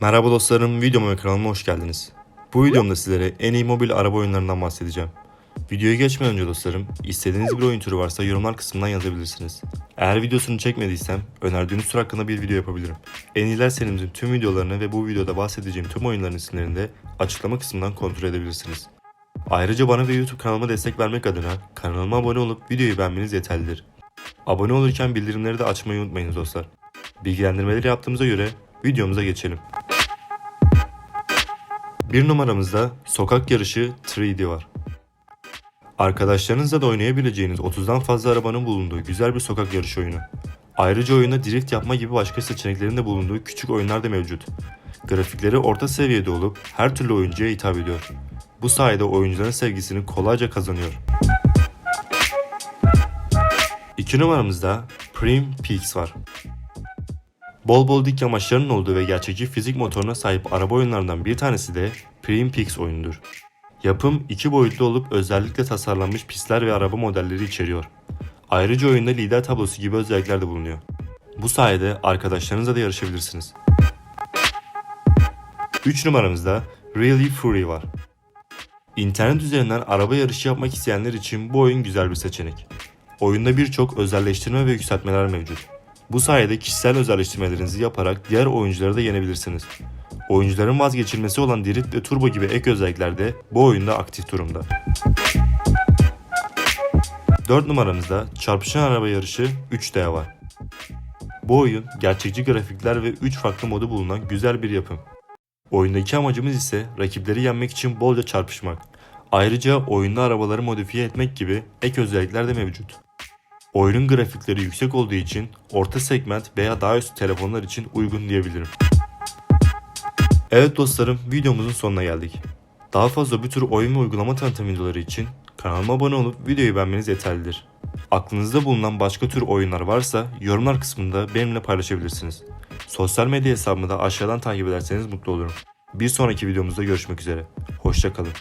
Merhaba dostlarım, videoma ve kanalıma hoş geldiniz. Bu videomda sizlere en iyi mobil araba oyunlarından bahsedeceğim. Videoya geçmeden önce dostlarım, istediğiniz bir oyun türü varsa yorumlar kısmından yazabilirsiniz. Eğer videosunu çekmediysem, önerdiğiniz tür hakkında bir video yapabilirim. En iyiler serimizin tüm videolarını ve bu videoda bahsedeceğim tüm oyunların isimlerini de açıklama kısmından kontrol edebilirsiniz. Ayrıca bana ve YouTube kanalıma destek vermek adına kanalıma abone olup videoyu beğenmeniz yeterlidir. Abone olurken bildirimleri de açmayı unutmayınız dostlar. Bilgilendirmeleri yaptığımıza göre videomuza geçelim. Bir numaramızda Sokak Yarışı 3D var. Arkadaşlarınızla da oynayabileceğiniz 30'dan fazla arabanın bulunduğu güzel bir sokak yarışı oyunu. Ayrıca oyunda drift yapma gibi başka seçeneklerin de bulunduğu küçük oyunlar da mevcut. Grafikleri orta seviyede olup her türlü oyuncuya hitap ediyor. Bu sayede oyuncuların sevgisini kolayca kazanıyor. 2 numaramızda Prim Peaks var. Bol bol dik yamaçların olduğu ve gerçekçi fizik motoruna sahip araba oyunlarından bir tanesi de Prim Peaks oyunudur. Yapım iki boyutlu olup özellikle tasarlanmış pistler ve araba modelleri içeriyor. Ayrıca oyunda lider tablosu gibi özellikler de bulunuyor. Bu sayede arkadaşlarınızla da yarışabilirsiniz. 3 numaramızda Really Fury var. İnternet üzerinden araba yarışı yapmak isteyenler için bu oyun güzel bir seçenek. Oyunda birçok özelleştirme ve yükseltmeler mevcut. Bu sayede kişisel özelleştirmelerinizi yaparak diğer oyuncuları da yenebilirsiniz. Oyuncuların vazgeçilmesi olan Drift ve Turbo gibi ek özellikler de bu oyunda aktif durumda. 4 numaramızda çarpışan araba yarışı 3D var. Bu oyun gerçekçi grafikler ve 3 farklı modu bulunan güzel bir yapım. Oyundaki amacımız ise rakipleri yenmek için bolca çarpışmak. Ayrıca oyunda arabaları modifiye etmek gibi ek özellikler de mevcut. Oyunun grafikleri yüksek olduğu için orta segment veya daha üst telefonlar için uygun diyebilirim. Evet dostlarım videomuzun sonuna geldik. Daha fazla bu tür oyun ve uygulama tanıtım videoları için kanalıma abone olup videoyu beğenmeniz yeterlidir. Aklınızda bulunan başka tür oyunlar varsa yorumlar kısmında benimle paylaşabilirsiniz. Sosyal medya hesabımı da aşağıdan takip ederseniz mutlu olurum. Bir sonraki videomuzda görüşmek üzere. Hoşçakalın.